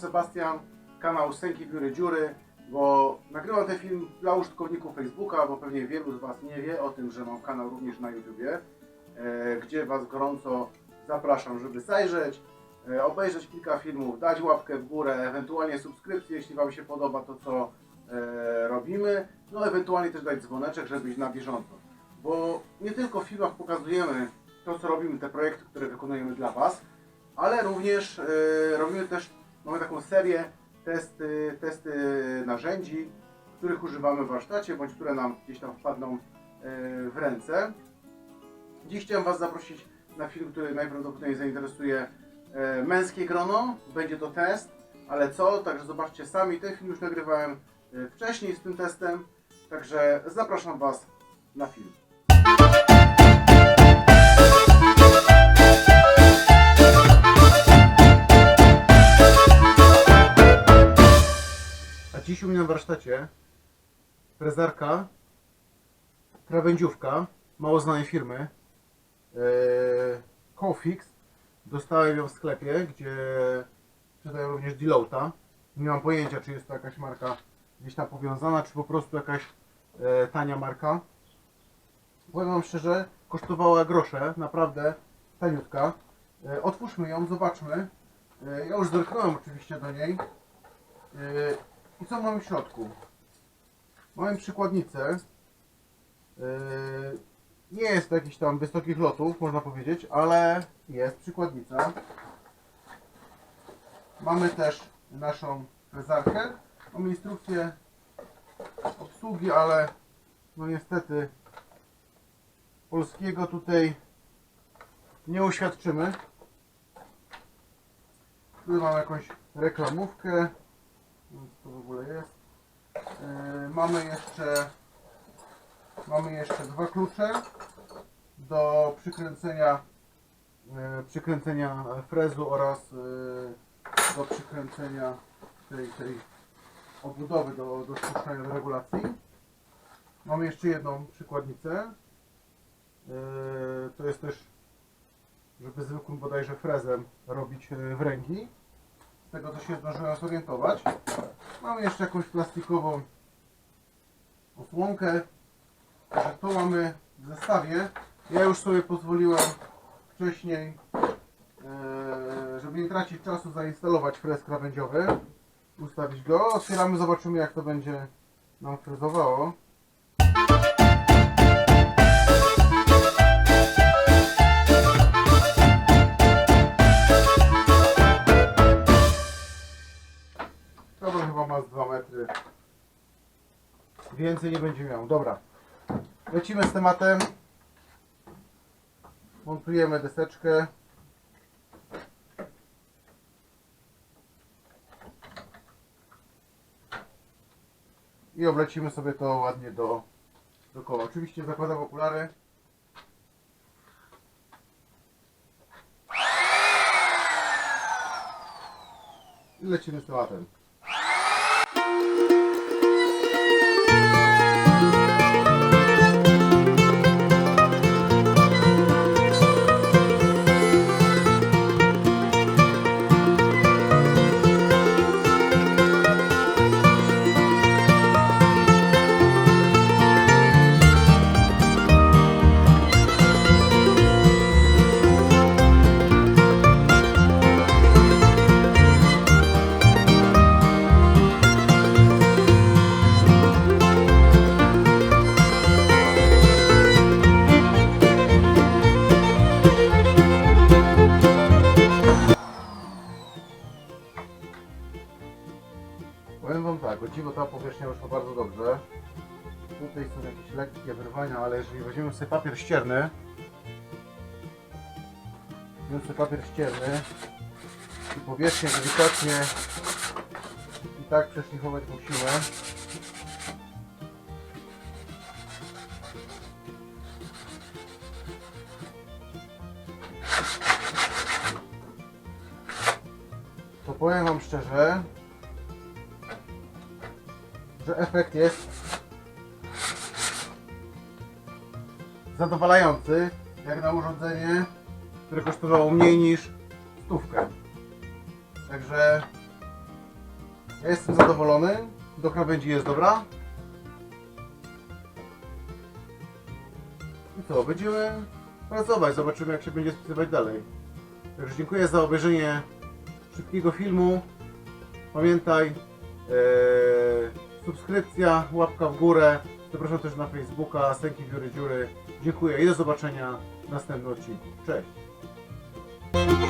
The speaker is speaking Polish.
Sebastian, kanał Stęki Biury Dziury, bo nagrywam ten film dla użytkowników Facebooka, bo pewnie wielu z Was nie wie o tym, że mam kanał również na YouTubie, e, gdzie Was gorąco zapraszam, żeby zajrzeć, e, obejrzeć kilka filmów, dać łapkę w górę, ewentualnie subskrypcję, jeśli Wam się podoba to, co e, robimy, no ewentualnie też dać dzwoneczek, żeby być na bieżąco. Bo nie tylko w filmach pokazujemy to, co robimy, te projekty, które wykonujemy dla Was, ale również robimy też, mamy taką serię testy, testy narzędzi, których używamy w warsztacie, bądź które nam gdzieś tam wpadną e, w ręce. Dziś chciałem Was zaprosić na film, który najprawdopodobniej zainteresuje e, męskie grono. Będzie to test, ale co? Także zobaczcie sami, ten film już nagrywałem e, wcześniej z tym testem, także zapraszam Was na film. Dziś u mnie na warsztacie frezarka, krawędziówka, mało znanej firmy, yy, Cofix. Dostałem ją w sklepie, gdzie sprzedają również Delouta. Nie mam pojęcia, czy jest to jakaś marka gdzieś tam powiązana, czy po prostu jakaś e, tania marka. Powiem Wam szczerze, kosztowała grosze, naprawdę taniutka. E, otwórzmy ją, zobaczmy. Ja już zerknąłem oczywiście do niej. I co mamy w środku? Mamy przykładnicę. E, nie jest to jakiś tam wysokich lotów, można powiedzieć, ale jest przykładnica. Mamy też naszą frezarkę. Mamy instrukcję obsługi, ale no niestety polskiego tutaj nie uświadczymy. Tu mamy jakąś reklamówkę. Co to w ogóle jest? Yy, mamy jeszcze mamy jeszcze dwa klucze do przykręcenia yy, przykręcenia frezu oraz yy, do przykręcenia tej, tej obudowy do, do spuszczania do regulacji. Mamy jeszcze jedną przykładnicę. To jest też, żeby zwykłym bodajże frezem robić yy, wręgi. Z tego co się zdążyłem zorientować. Mamy jeszcze jakąś plastikową osłonkę. Także to mamy w zestawie. Ja już sobie pozwoliłem wcześniej, yy, żeby nie tracić czasu, zainstalować frez krawędziowy. Ustawić go. Otwieramy, zobaczymy jak to będzie nam frezowało. Ma z 2 metry. Więcej nie będzie miał. Dobra. Lecimy z tematem. Montujemy deseczkę. I oblecimy sobie to ładnie do, do koła. Oczywiście zakładam okulary. Lecimy z tematem. Wam tak, o dziwo ta powierzchnia wyszła bardzo dobrze. Tutaj są jakieś lekkie wyrwania, ale jeżeli weźmiemy sobie papier ścierny, weźmiemy sobie papier ścierny i powierzchnię delikatnie i tak przeszlifować musimy. To powiem wam szczerze, że efekt jest zadowalający, jak na urządzenie, które kosztowało mniej niż stówkę. Także Ja jestem zadowolony. Do krawędzi jest dobra. I co, będziemy pracować, zobaczymy jak się będzie spisywać dalej. Także dziękuję za obejrzenie szybkiego filmu. Pamiętaj, e, subskrypcja, łapka w górę. Zapraszam też na Facebooka, Sęki Dziury Dziury. Dziękuję i do zobaczenia w następnym odcinku. Cześć!